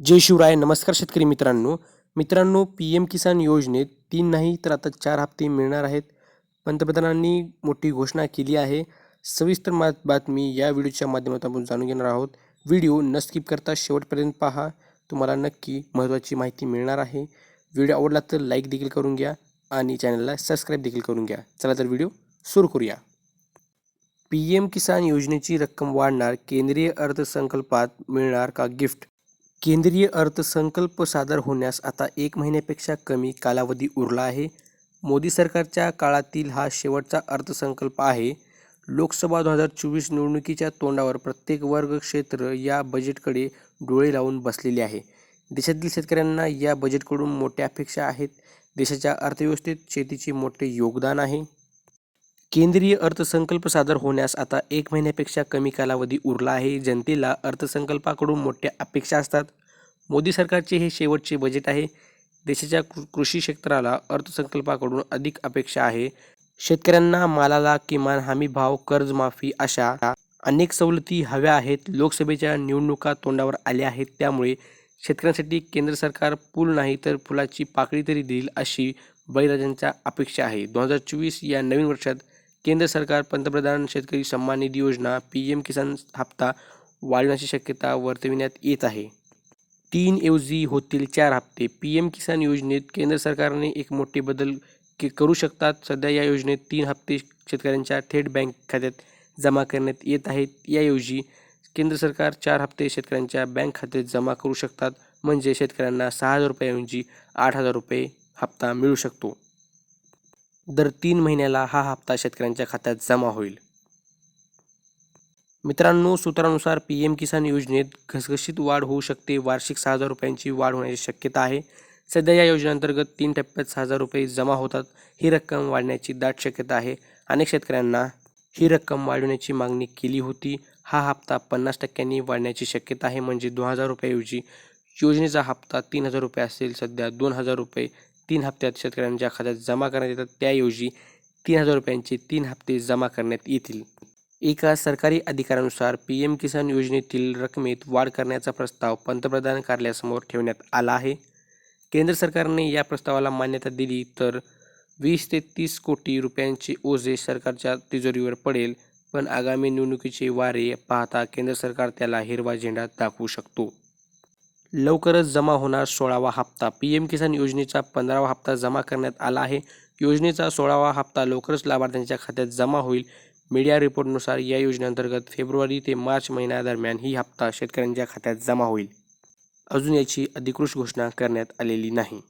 जय शिवराय नमस्कार शेतकरी मित्रांनो. मित्रांनो पी एम किसान योजनेत तीन नाही तर आता चार हप्ते मिळणार आहेत. पंतप्रधानांनी मोठी घोषणा केली आहे. सविस्तर मा बातमी या व्हिडिओच्या माध्यमातून आपण जाणून घेणार आहोत. व्हिडिओ न स्किप करता शेवटपर्यंत पहा. तुम्हाला नक्की महत्त्वाची माहिती मिळणार आहे. व्हिडिओ आवडला तर लाईक देखील करून घ्या आणि चॅनलला सबस्क्राईब देखील करून घ्या. चला तर व्हिडिओ सुरू करूया. पी एम किसान योजनेची रक्कम वाढणार केंद्रीय अर्थसंकल्पात मिळणार का गिफ्ट? केंद्रीय अर्थसंकल्प सादर होण्यास आता एक महिन्यापेक्षा कमी कालावधी उरला आहे. मोदी सरकारच्या काळातील हा शेवटचा अर्थसंकल्प आहे. लोकसभा दोन हजार चोवीस निवडणुकीच्या तोंडावर प्रत्येक वर्ग क्षेत्र या बजेटकडे डोळे लावून बसलेले आहे. देशातील शेतकऱ्यांना या बजेटकडून मोठ्या अपेक्षा आहेत. देशाच्या अर्थव्यवस्थेत शेतीचे मोठे योगदान आहे. केंद्रीय अर्थसंकल्प सादर होण्यास आता एक महिन्यापेक्षा कमी कालावधी उरला आहे. जनतेला अर्थसंकल्पाकडून मोठ्या अपेक्षा असतात. मोदी सरकारचे हे शेवटचे बजेट आहे. देशाच्या कृ- कृषी क्षेत्राला अर्थसंकल्पाकडून अधिक अपेक्षा आहे. शेतकऱ्यांना मालाला किमान हमी भाव कर्जमाफी अशा अनेक सवलती हव्या आहेत. लोकसभेच्या निवडणुका तोंडावर आल्या आहेत. त्यामुळे शेतकऱ्यांसाठी केंद्र सरकार पूल नाही तर पुलाची पाकळी तरी देईल अशी बळीराजांच्या अपेक्षा आहे. दोन हजार चोवीस या नवीन वर्षात केंद्र सरकार पंतप्रधान शेतकरी सन्मान निधी योजना पी एम किसान हप्ता वाढवण्याची शक्यता वर्तविण्यात येत आहे. तीन ऐवजी होतील चार हप्ते. पी एम किसान योजनेत केंद्र सरकारने एक मोठे बदल के करू शकतात. सध्या या योजनेत तीन हप्ते शेतकऱ्यांच्या थेट बँक खात्यात जमा करण्यात येत आहेत. याऐवजी केंद्र सरकार चार हप्ते शेतकऱ्यांच्या बँक खात्यात जमा करू शकतात. म्हणजे शेतकऱ्यांना सहा हजार रुपयाऐवजी आठ हजार रुपये हप्ता मिळू शकतो. दर तीन महिन्याला हा हप्ता शेतकऱ्यांच्या खात्यात जमा होईल. मित्रांनो सूत्रानुसार पी एम किसान योजनेत घसघशीत वाढ होऊ शकते. वार्षिक सहा हजार रुपयांची वाढ होण्याची शक्यता आहे. सध्या या योजनेअंतर्गत तीन टप्प्यात सहा हजार रुपये जमा होतात. ही रक्कम वाढण्याची दाट शक्यता आहे. अनेक शेतकऱ्यांना ही रक्कम वाढवण्याची मागणी केली होती. हा हप्ता पन्नास टक्क्यांनी वाढण्याची शक्यता आहे. म्हणजे दोन हजार रुपयाऐवजी योजनेचा हप्ता तीन हजार रुपये असेल. सध्या दोन हजार रुपये तीन हप्त्यात शेतकऱ्यांच्या खात्यात जमा करण्यात येतात त्याऐवजी तीन हजार रुपयांचे तीन हप्ते जमा करण्यात येतील. एका सरकारी अधिकाऱ्यानुसार पी एम किसान योजनेतील रकमेत वाढ करण्याचा प्रस्ताव पंतप्रधान कार्यालयासमोर ठेवण्यात आला आहे. केंद्र सरकारने या प्रस्तावाला मान्यता दिली तर वीस ते तीस कोटी रुपयांचे ओझे सरकारच्या तिजोरीवर पडेल पण आगामी निवडणुकीचे वारे पाहता केंद्र सरकार त्याला हिरवा झेंडा दाखवू शकतो. लवकरच जमा होणार सोळावा हप्ता. पी एम किसान योजनेचा पंधरावा हप्ता जमा करण्यात आला आहे. योजनेचा सोळावा हप्ता लवकरच लाभार्थ्यांच्या खात्यात जमा होईल. मीडिया रिपोर्टनुसार या योजनेअंतर्गत फेब्रुवारी ते मार्च महिन्यादरम्यान ही हप्ता शेतकऱ्यांच्या खात्यात जमा होईल. अजून याची अधिकृत घोषणा करण्यात आलेली नाही.